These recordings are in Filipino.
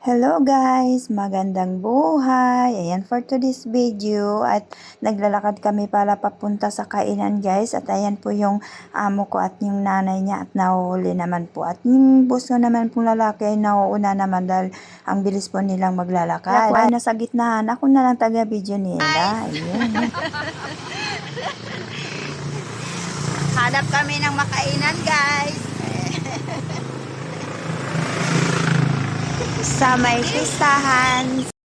Hello guys! Magandang buhay! Ayan for today's video at naglalakad kami para papunta sa kainan guys at ayan po yung amo ko at yung nanay niya at nahuhuli naman po at yung boss ko naman pong lalaki ay nauuna naman dahil ang bilis po nilang maglalakad. Ako ay nasa gitnahan. Ako na lang taga video nila. Ayun. Hanap kami ng makainan guys. Sa may pistahan.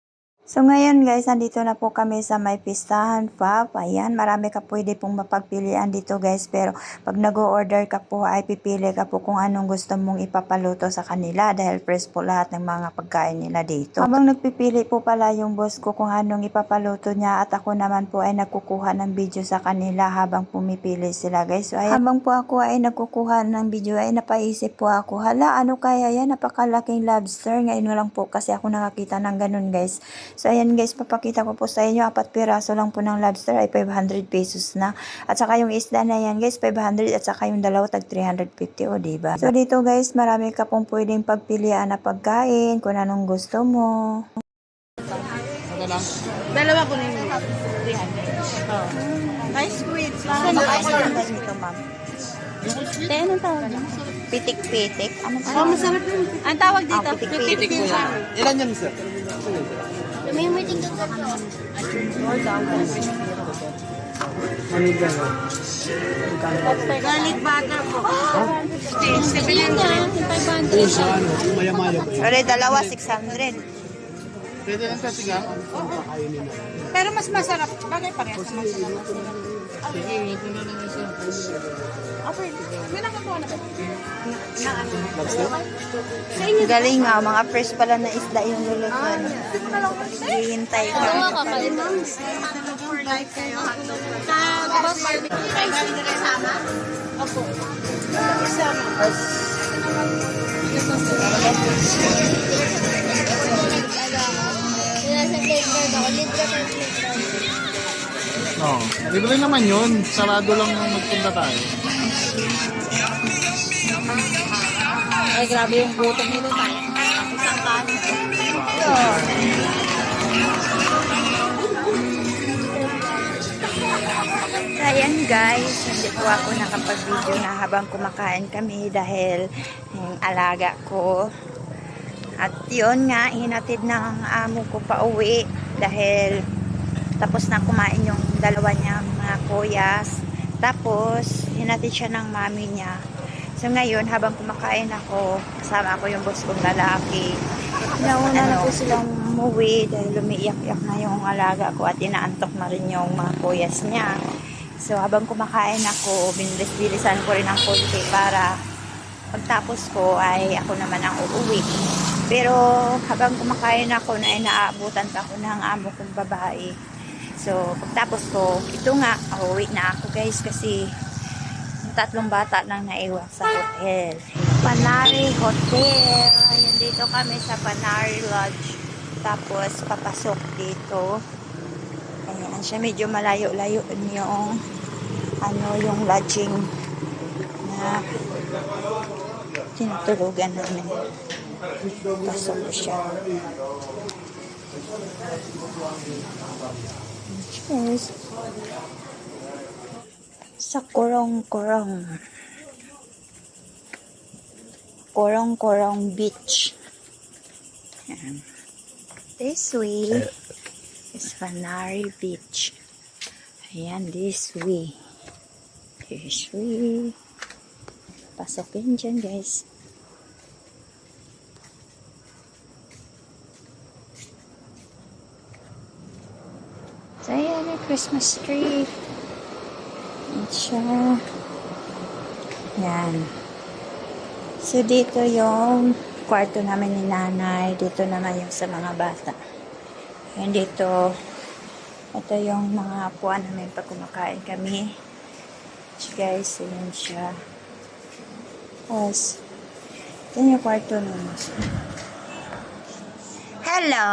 So ngayon guys, nandito na po kami sa may pistahan pa. Ayan, marami ka pwede pong mapagpilian dito guys. Pero pag nag-order ka po ay pipili ka po kung anong gusto mong ipapaluto sa kanila. Dahil fresh po lahat ng mga pagkain nila dito. Habang nagpipili po pala yung boss ko kung anong ipapaluto niya. At ako naman po ay nagkukuha ng video sa kanila habang pumipili sila guys. So ayan, habang po ako ay nagkukuha ng video ay napaisip po ako. Hala, ano kaya yan? Napakalaking lobster. Ngayon lang po kasi ako nakakita ng ganun guys. So, ayan guys, papakita ko po sa inyo. Apat piraso lang po ng lobster ay 500 pesos na. At saka yung isda na yan guys, 500 at saka yung dalawa tag 350 o diba? So, dito guys, marami ka pong pwedeng pagpilian na pagkain kung anong gusto mo. Dalawa ko na yung 300. Oh. Ice squid. Ano ba nito, ma'am? Te, anong tawag niya? Pitik-pitik? Ano? Oh, masarap yun. Ang tawag dito, Ah, pitik-pitik. Ilan yan, sir? May mitik ka ka naman. Garlic butter po. Yun nga, 500. Oo, sa ano, yung maya-maya ba yan? Sorry, dalawa 600. Pwede lang sa siga? Pero mas masarap. Bagay parehas na isa. Okay. May nakakuha na ba? Na ano? Lobster? Sa inyo. Galing nga, mga fresh pala na isda yung lulutuan. Hihintay ka. kakalimang. For life kayo, hotdog. Sa boss barbecue. Rice din kasama? Opo. Kasama. Oo. Libre naman yun. Sarado lang nung magpunta tayo. Ay, grabe yung gutom nito tayo. Isang kanin. Ayan guys, hindi po ako nakapag-video na habang kumakain kami dahil yung alaga ko. At yun nga, hinatid ng amo ko pa uwi dahil tapos na kumain yung dalawa niyang mga kuyas. Tapos, hinatid siya ng mami niya. So ngayon, habang kumakain ako, kasama ko yung boss kong lalaki. Nauna na po silang umuwi dahil lumiiyak-iyak na yung alaga ko at inaantok na rin yung mga kuyas niya. So habang kumakain ako, binilis-bilisan ko rin ang konti para pagtapos ko ay ako naman ang uuwi. Pero habang kumakain ako na ay naaabutan pa ako ng amo kong babae. So pagtapos ko, ito nga, uuwi na ako guys kasi tatlong bata lang naiwan sa hotel. Panari Hotel. Ayan dito kami sa Panari Lodge. Tapos papasok dito. Ayan siya medyo malayo-layo yung ano yung lodging na tinutulugan namin. Pasok siya. Cheers. Sa Korong-Korong. Korong-Korong Beach. Ayan. This way is Fanari Beach. Ayan, this way. This way. Pasokin dyan, guys. So, ayan yung Christmas tree. Ayan siya. Yan. So, dito yung kwarto namin ni nanay. Dito naman yung sa mga bata. Ayan dito. Ito yung mga apuan namin pag kumakain kami. So, guys, ayan siya. Tapos, ito yung kwarto namin. Hello!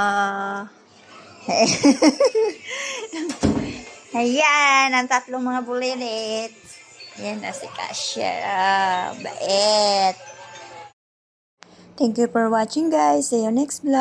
Ayan, ang tatlong mga bulilit. Ayan na si Kasia. Bait. Thank you for watching guys. See you next vlog.